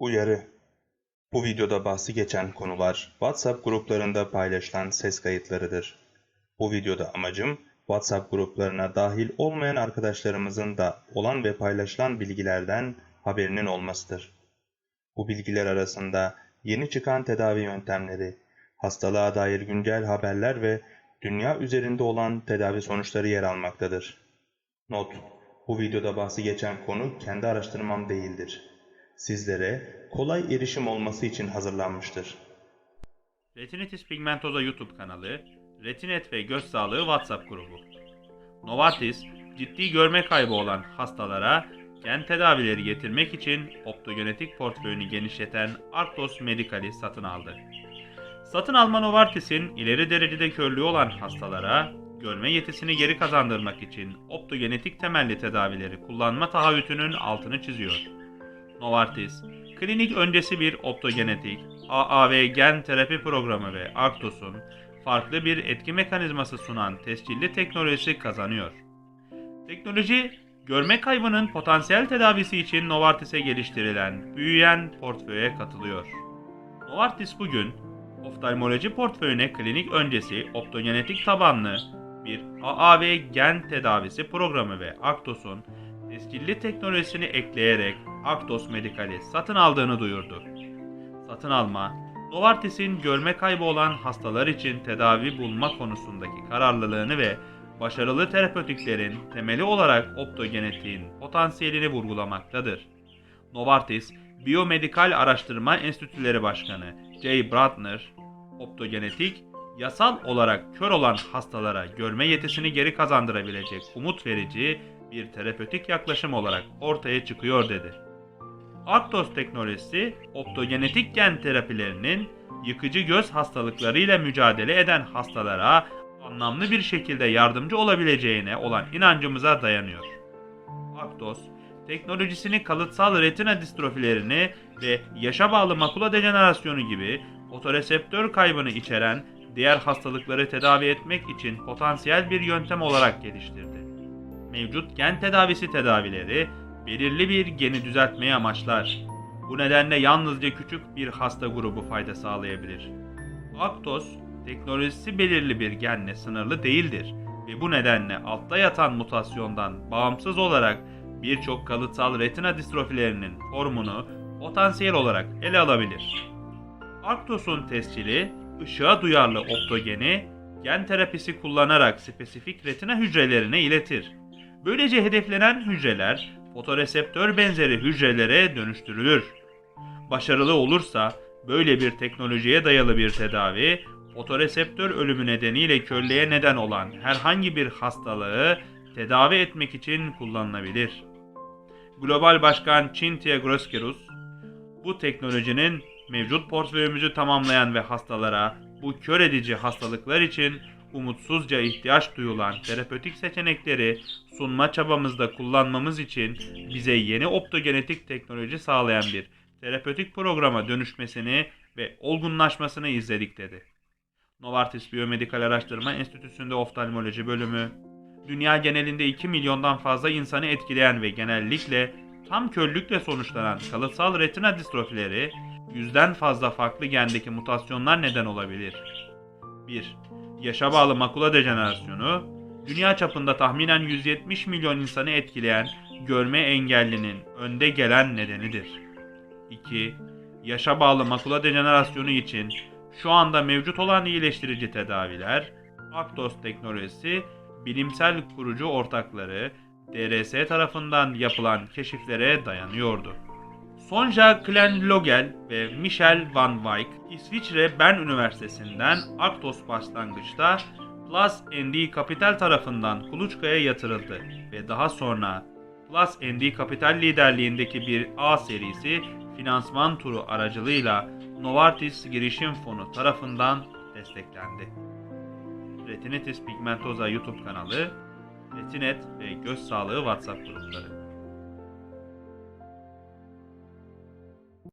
Uyarı: Bu videoda bahsi geçen konular WhatsApp gruplarında paylaşılan ses kayıtlarıdır. Bu videoda amacım WhatsApp gruplarına dahil olmayan arkadaşlarımızın da olan ve paylaşılan bilgilerden haberinin olmasıdır. Bu bilgiler arasında yeni çıkan tedavi yöntemleri, hastalığa dair güncel haberler ve dünya üzerinde olan tedavi sonuçları yer almaktadır. Not: Bu videoda bahsi geçen konu kendi araştırmam değildir. Sizlere kolay erişim olması için hazırlanmıştır. Retinitis pigmentosa YouTube kanalı, Retinet ve Göz Sağlığı WhatsApp grubu. Novartis, ciddi görme kaybı olan hastalara gen tedavileri getirmek için optogenetik portföyünü genişleten Arctos Medical'i satın aldı. Satın alma Novartis'in ileri derecede körlüğü olan hastalara görme yetisini geri kazandırmak için optogenetik temelli tedavileri kullanma taahhütünün altını çiziyor. Novartis, klinik öncesi bir optogenetik, AAV gen terapi programı ve Arctos'un farklı bir etki mekanizması sunan tescilli teknolojisi kazanıyor. Teknoloji, görme kaybının potansiyel tedavisi için Novartis'e geliştirilen, büyüyen portföye katılıyor. Novartis bugün, oftalmoloji portföyüne klinik öncesi optogenetik tabanlı bir AAV gen tedavisi programı ve Arctos'un tescilli teknolojisini ekleyerek Arctos Medical'i satın aldığını duyurdu. Satın alma, Novartis'in görme kaybı olan hastalar için tedavi bulma konusundaki kararlılığını ve başarılı terapötiklerin temeli olarak optogenetiğin potansiyelini vurgulamaktadır. Novartis, Biyomedikal Araştırma Enstitüleri Başkanı Jay Bradner, optogenetik, yasal olarak kör olan hastalara görme yetisini geri kazandırabilecek umut verici bir terapötik yaklaşım olarak ortaya çıkıyor dedi. Arctos teknolojisi optogenetik gen terapilerinin yıkıcı göz hastalıklarıyla mücadele eden hastalara anlamlı bir şekilde yardımcı olabileceğine olan inancımıza dayanıyor. Arctos, teknolojisini kalıtsal retina distrofilerini ve yaşa bağlı makula dejenerasyonu gibi otoreseptör kaybını içeren diğer hastalıkları tedavi etmek için potansiyel bir yöntem olarak geliştirdi. Mevcut gen tedavisi tedavileri belirli bir geni düzeltmeyi amaçlar. Bu nedenle yalnızca küçük bir hasta grubu fayda sağlayabilir. Actos teknolojisi belirli bir genle sınırlı değildir ve bu nedenle altta yatan mutasyondan bağımsız olarak birçok kalıtsal retina distrofilerinin formunu potansiyel olarak ele alabilir. Arctos'un tescili ışığa duyarlı optogeni gen terapisi kullanarak spesifik retina hücrelerine iletir. Böylece hedeflenen hücreler fotoreseptör benzeri hücrelere dönüştürülür. Başarılı olursa böyle bir teknolojiye dayalı bir tedavi fotoreseptör ölümü nedeniyle körlüğe neden olan herhangi bir hastalığı tedavi etmek için kullanılabilir. Global Başkan Cintia Groskerus, bu teknolojinin mevcut portföyümüzü tamamlayan ve hastalara bu kör edici hastalıklar için umutsuzca ihtiyaç duyulan terapötik seçenekleri sunma çabamızda kullanmamız için bize yeni optogenetik teknoloji sağlayan bir terapötik programa dönüşmesini ve olgunlaşmasını izledik dedi. Novartis Biyomedikal Araştırma Enstitüsü'nde oftalmoloji bölümü, dünya genelinde 2 milyondan fazla insanı etkileyen ve genellikle tam körlükle sonuçlanan kalıtsal retina distrofileri yüzden fazla farklı gendeki mutasyonlar neden olabilir. 1. Yaşa bağlı makula dejenerasyonu, dünya çapında tahminen 170 milyon insanı etkileyen görme engellinin önde gelen nedenidir. 2. Yaşa bağlı makula dejenerasyonu için şu anda mevcut olan iyileştirici tedaviler, Actos teknolojisi, bilimsel kurucu ortakları DRS tarafından yapılan keşiflere dayanıyordu. Sonja Klenlogel ve Michel van Wyck, İsviçre Bern Üniversitesi'nden Arctos başlangıçta Plus ND Capital tarafından kuluçkaya yatırıldı ve daha sonra Plus ND Capital liderliğindeki bir A serisi finansman turu aracılığıyla Novartis Girişim Fonu tarafından desteklendi. Retinitis Pigmentosa YouTube kanalı, Retinet ve Göz Sağlığı WhatsApp grupları.